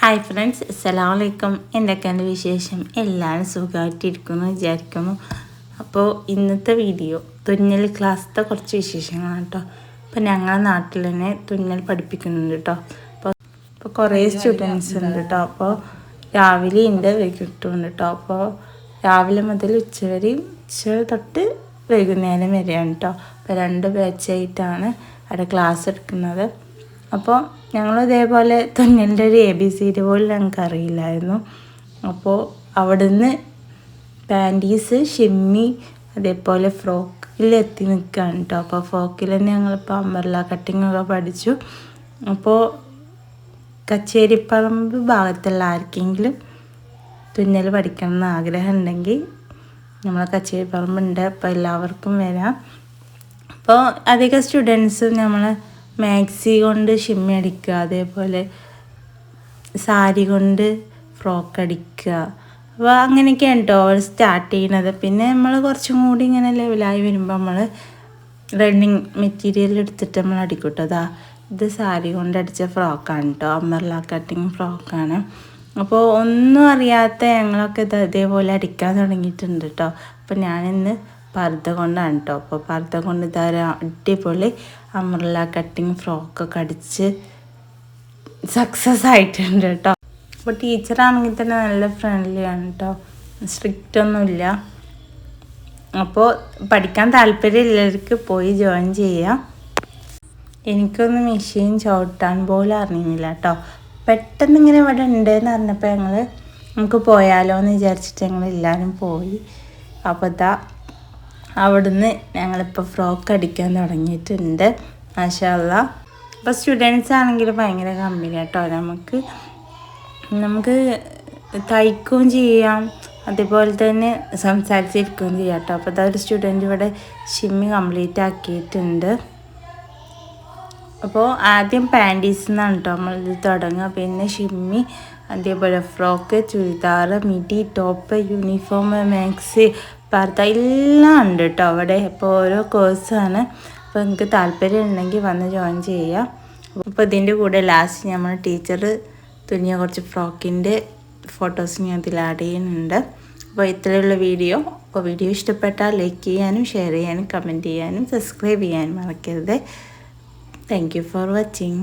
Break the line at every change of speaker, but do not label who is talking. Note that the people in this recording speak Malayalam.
ഹായ് ഫ്രണ്ട്സ് അസ്സലാം വലൈക്കും എന്തൊക്കെയാണ് വിശേഷം? എല്ലാവരും സുഖമായിട്ടിരിക്കുന്നു വിചാരിക്കുന്നു. അപ്പോൾ ഇന്നത്തെ വീഡിയോ തുന്നൽ ക്ലാസ്സത്തെ കുറച്ച് വിശേഷങ്ങളാണ് കേട്ടോ. അപ്പോൾ ഞങ്ങളുടെ നാട്ടിൽ തന്നെ തുന്നൽ പഠിപ്പിക്കുന്നുണ്ട് കേട്ടോ. അപ്പോൾ ഇപ്പോൾ കുറേ സ്റ്റുഡൻസ് ഉണ്ട് കേട്ടോ. അപ്പോൾ രാവിലെ ഉണ്ട് വൈകിട്ടുണ്ട് കേട്ടോ. അപ്പോൾ രാവിലെ മുതൽ ഉച്ചവരെയും ഉച്ച തൊട്ട് വൈകുന്നേരം വരെയാണ് കേട്ടോ. അപ്പോൾ രണ്ട് ബാച്ചായിട്ടാണ് അവിടെ ക്ലാസ് എടുക്കുന്നത്. അപ്പോൾ ഞങ്ങൾ ഇതേപോലെ തുന്നലിന്റെ ഒരു എ ബി സി പോലും ഞങ്ങൾക്ക് അറിയില്ലായിരുന്നു അപ്പോൾ അവിടുന്ന് പാന്റീസ് ഷിമ്മി അതേപോലെ ഫ്രോക്കിൽ എത്തി നിൽക്കുകയാണ് കേട്ടോ അപ്പോൾ ഫ്രോക്കിൽ തന്നെ ഞങ്ങളിപ്പോൾ അമ്പർല കട്ടിങ്ങൊക്കെ പഠിച്ചു. അപ്പോൾ കച്ചേരിപ്പറമ്പ് ഭാഗത്തുള്ള ആർക്കെങ്കിലും തുന്നൽ പഠിക്കണം എന്ന് ആഗ്രഹം ഉണ്ടെങ്കിൽ നമ്മളെ കച്ചേരിപ്പറമ്പുണ്ട്. അപ്പോൾ എല്ലാവർക്കും വരാം. അപ്പോൾ അധികം സ്റ്റുഡൻസും നമ്മൾ മാക്സി കൊണ്ട് ഷിമ്മി അടിക്കുക അതേപോലെ സാരി കൊണ്ട് ഫ്രോക്ക് അടിക്കുക. അപ്പോൾ അങ്ങനെയൊക്കെയാണ് കേട്ടോ സ്റ്റാർട്ട് ചെയ്യുന്നത് പിന്നെ നമ്മൾ കുറച്ചും കൂടി ഇങ്ങനെ ലെവലായി വരുമ്പോൾ നമ്മൾ റണ്ണിങ് മെറ്റീരിയൽ എടുത്തിട്ട് നമ്മൾ അടിക്കൂട്ടോ. അതാ ഇത് സാരി കൊണ്ട് അടിച്ച ഫ്രോക്കാണ് കേട്ടോ അമർലാ കട്ടിങ് ഫ്രോക്കാണ്. അപ്പോൾ ഒന്നും അറിയാത്ത ഞങ്ങളൊക്കെ ഇത് അതേപോലെ അടിക്കാൻ തുടങ്ങിയിട്ടുണ്ട് കേട്ടോ അപ്പോൾ ഞാനിന്ന് പർദ്ദ കൊണ്ടാണ് കേട്ടോ അപ്പോൾ പർദ്ദ കൊണ്ട് ഇതാ അടിപൊളി അമ്രല കട്ടിങ് ഫ്രോക്കൊക്കെ അടിച്ച് സക്സസ് ആയിട്ടുണ്ട് കേട്ടോ. അപ്പോൾ ടീച്ചറാണെങ്കിൽ തന്നെ നല്ല ഫ്രണ്ട്ലി ആണ് കേട്ടോ സ്ട്രിക്റ്റ് ഒന്നുമില്ല അപ്പോൾ പഠിക്കാൻ താല്പര്യമുള്ളവർക്ക് പോയി ജോയിൻ ചെയ്യാം. എനിക്കൊന്നും മെഷീൻ ചവിട്ടാൻ പോലും അറിയുന്നില്ല കേട്ടോ പെട്ടെന്ന് ഇങ്ങനെ ഇവിടെ ഉണ്ടെന്ന് അറിഞ്ഞപ്പോൾ ഞങ്ങൾ നമുക്ക് പോയാലോ എന്ന് വിചാരിച്ചിട്ട് ഞങ്ങൾ എല്ലാവരും പോയി. അപ്പോൾ ഇതാ അവിടുന്ന് ഞങ്ങളിപ്പോൾ ഫ്രോക്ക് അടിക്കാൻ തുടങ്ങിയിട്ടുണ്ട്. മാഷല്ല അപ്പോൾ സ്റ്റുഡൻസ് ആണെങ്കിൽ ഭയങ്കര കമ്പനി കേട്ടോ നമുക്ക് നമുക്ക് തയ്ക്കുകയും ചെയ്യാം. അതുപോലെ തന്നെ സംസാരിച്ചിരിക്കുകയും ചെയ്യാം കേട്ടോ അപ്പോൾ അതൊരു സ്റ്റുഡന്റ് ഇവിടെ ഷിമ്മി കംപ്ലീറ്റ് ആക്കിയിട്ടുണ്ട്. അപ്പോൾ ആദ്യം പാന്റീസ് എന്നാണ് കേട്ടോ നമ്മളിത് തുടങ്ങുക. പിന്നെ ഷിമ്മി അതേപോലെ frock churidar midi top uniform maxi പർദ്ദ എല്ലാം ഉണ്ട് കേട്ടോ. അവിടെ ഇപ്പോൾ ഓരോ കോഴ്സാണ് അപ്പോൾ നിങ്ങൾക്ക് താല്പര്യം ഉണ്ടെങ്കിൽ വന്ന് ജോയിൻ ചെയ്യുക. അപ്പോൾ ഇതിന്റെ കൂടെ ലാസ്റ്റ് നമ്മൾ ടീച്ചർ തുന്നിയ കുറച്ച് ഫ്രോക്കിന്റെ ഫോട്ടോസ് ഞാൻ ഇതിൽ ആഡ് ചെയ്യുന്നുണ്ട്. അപ്പോൾ ഇത്രയുള്ള വീഡിയോ അപ്പോൾ വീഡിയോ ഇഷ്ടപ്പെട്ടാൽ ലൈക്ക് ചെയ്യാനും ഷെയർ ചെയ്യാനും കമന്റ് ചെയ്യാനും സബ്സ്ക്രൈബ് ചെയ്യാനും മറക്കരുത്. Thank you for watching